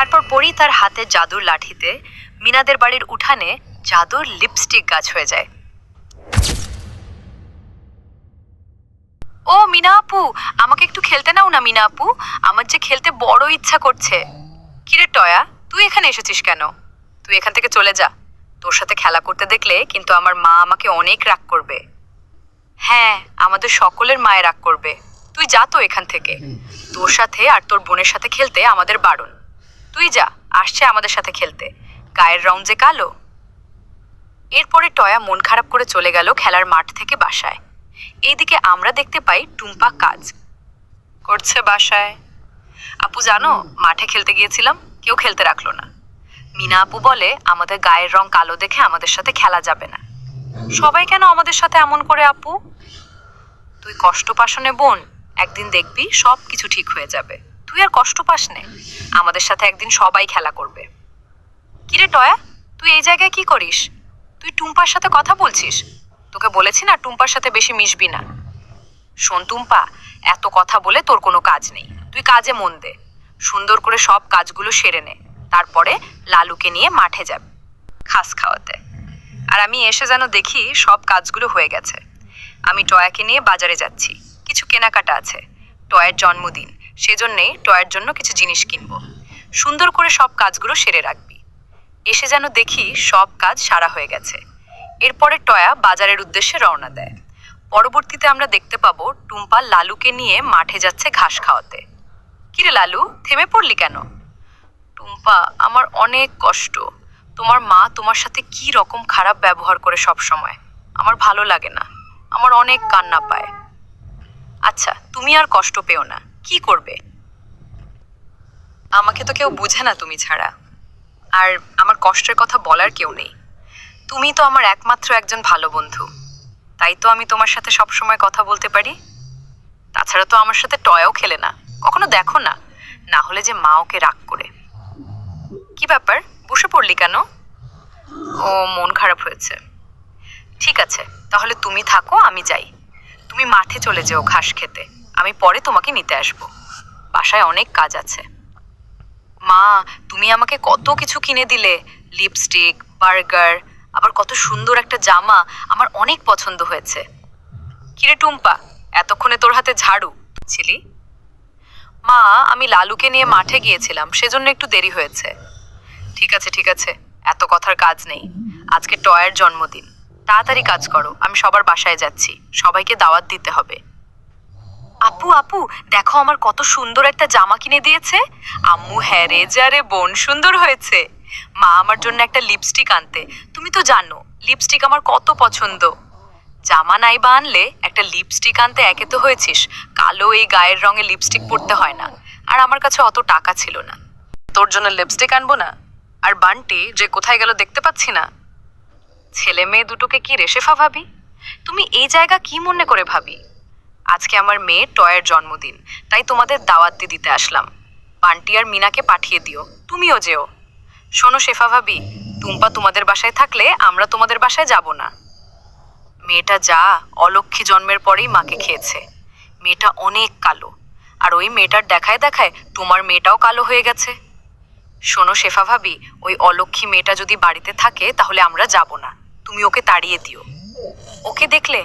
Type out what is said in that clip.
তারপর পরি তার হাতে জাদুর লাঠিতে মিনাদের বাড়ির উঠানে জাদুর লিপস্টিক গাছ হয়ে যায়। ও মিনা আপু, আমাকে একটু খেলতে নাও না মিনা আপু? আমার যে খেলতে বড় ইচ্ছা করছে। কিরে টয়া, তুই এখানে এসেছিস কেন? তুই এখান থেকে চলে যা। তোর সাথে খেলা করতে দেখলে কিন্তু আমার মা আমাকে অনেক রাগ করবে। হ্যাঁ আমাদের সকলের মায়ের রাগ করবে। তুই যা তো এখান থেকে। তোর সাথে আর তোর বোনের সাথে খেলতে আমাদের বারণ। তুই যা, আসছে আমাদের সাথে খেলতে। গায়ের রং যে কালো। এরপরে টয়া মন খারাপ করে চলে গেল খেলার মাঠ থেকে বাসায়। এইদিকে আমরা দেখতে পাই টুম্পা কাজ। করছে বাসায়। আপু জানো, মাঠে খেলতে গিয়েছিলাম, কেউ খেলতে রাখল না। মিনা আপু বলে, আমাদের গায়ের রং কালো দেখে আমাদের সাথে খেলা যাবে না। সবাই কেন আমাদের সাথে এমন করে আপু? তুই কষ্ট পাশনে বোন, একদিন দেখবি সব কিছু ঠিক হয়ে যাবে। তুই আর কষ্ট পাস নে। আমাদের সাথে একদিন সবাই খেলা করবে। কিরে টয়া, তুই এই জায়গায় কি করিস? তুই টুম্পার সাথে কথা বলছিস? তোকে বলেছি না টুম্পার সাথে বেশি মিশবি না। শোন টুম্পা, এত কথা বলে তোর কোনো কাজ নেই। তুই কাজে মন দে। সুন্দর করে সব কাজগুলো সেরে নে। তারপরে লালুকে নিয়ে মাঠে যাবে। খাস খাওয়াতে। আর আমি এসে যেন দেখি সব কাজগুলো হয়ে গেছে। আমি টয়াকে নিয়ে বাজারে যাচ্ছি। কিছু কেনাকাটা আছে। টয়ের জন্মদিন। সেজন্যেই টয়ের জন্য কিছু জিনিস কিনবো। সুন্দর করে সব কাজগুলো সেরে রাখবি। এসে যেন দেখি সব কাজ সারা হয়ে গেছে। এরপরে টয়া বাজারের উদ্দেশ্যে রওনা দেয়। পরবর্তীতে আমরা দেখতে পাবো টুম্পা লালুকে নিয়ে মাঠে যাচ্ছে ঘাস খাওয়াতে। কিরে লালু, থেমে পড়লি কেন? টুম্পা, আমার অনেক কষ্ট। তোমার মা তোমার সাথে কি রকম খারাপ ব্যবহার করে সব সময়? আমার ভালো লাগে না। আমার অনেক কান্না পায়। আচ্ছা তুমি আর কষ্ট পেও না। কি করবে? আমাকে তো কেউ বুঝে না তুমি ছাড়া। আর আমার কষ্টের কথা বলার কেউ নেই। তুমি তো আমার একমাত্র একজন ভালো বন্ধু। তাই তো আমি তোমার সাথে সব সময় কথা বলতে পারি। তাছাড়া তো আমার সাথে টয়াও খেলে না। কখনো দেখো না। না হলে যে মা ওকে রাগ করে। কি ব্যাপার? বসে পড়লি কেন? ও, মন খারাপ হয়েছে। ঠিক আছে, তাহলে তুমি থাকো, আমি যাই। তুমি মাঠে চলে যেও ঘাস খেতে। আমি পরে তোমাকে নিতে আসব। বাসায় অনেক কাজ আছে। মা, তুমি আমাকে কত কিছু কিনে দিলে। লিপস্টিক, বার্গার, আবার কত সুন্দর একটা জামা, আমার অনেক পছন্দ হয়েছে। কিরে টুম্পা, এতক্ষণে তোর হাতে ঝাড়ু, ছিলি? মা, আমি লালুকে নিয়ে মাঠে গিয়েছিলাম, সেজন্য একটু দেরি হয়েছে। ঠিক আছে ঠিক আছে, এত কথার কাজ নেই। আজকে টয়ের জন্মদিন। তাড়াতাড়ি কাজ করো, আমি সবার বাসায় যাচ্ছি। সবাইকে দাওয়াত দিতে হবে। আপু আপু, দেখো আমার কত সুন্দর একটা জামা কিনে দিয়েছে। আম্মু হ্যাঁ রে যা রে, বোন সুন্দর হয়েছে। মা আমার জন্য একটা লিপস্টিক আনতে। তুমি তো জানো লিপস্টিক আমার কত পছন্দ। জামা নাই বা আনলে একটা লিপস্টিক আনতে একে তো হয়েছিস। কালো এই গায়ের রঙে লিপস্টিক পরতে হয় না। আর আমার কাছে অত টাকা ছিল না। তোর জন্য লিপস্টিক আনব না? আর বান্টি, যে কোথায় গেল দেখতে পাচ্ছি না। ছেলে মেয়ে দুটোকে কি রেশেফা ভাবি? তুমি এই জায়গা কি মনে করে ভাবি? আজকে আমার মেয়ে টয়ের জন্মদিন, তাই তোমাদের দাওয়াত দিতে আসলাম। বান্টি আর মিনাকে পাঠিয়ে দিও, তুমিও যেও। শোনো শেফা ভাবি, টুম্পা তোমাদের বাসায় থাকলে আমরা তোমাদের বাসায় যাব না। মেয়েটা যা অলক্ষী জন্মের পরেই মাকে খেয়েছে। মেয়েটা অনেক কালো, আর ওই মেয়েটার দেখায় দেখায় তোমার মেয়েটাও কালো হয়ে গেছে। শোনো শেফা ভাবি, ওই অলক্ষী মেয়েটা যদি বাড়িতে থাকে তাহলে আমরা যাব না। তুমি ওকে তাড়িয়ে দিও। ওকে দেখলে?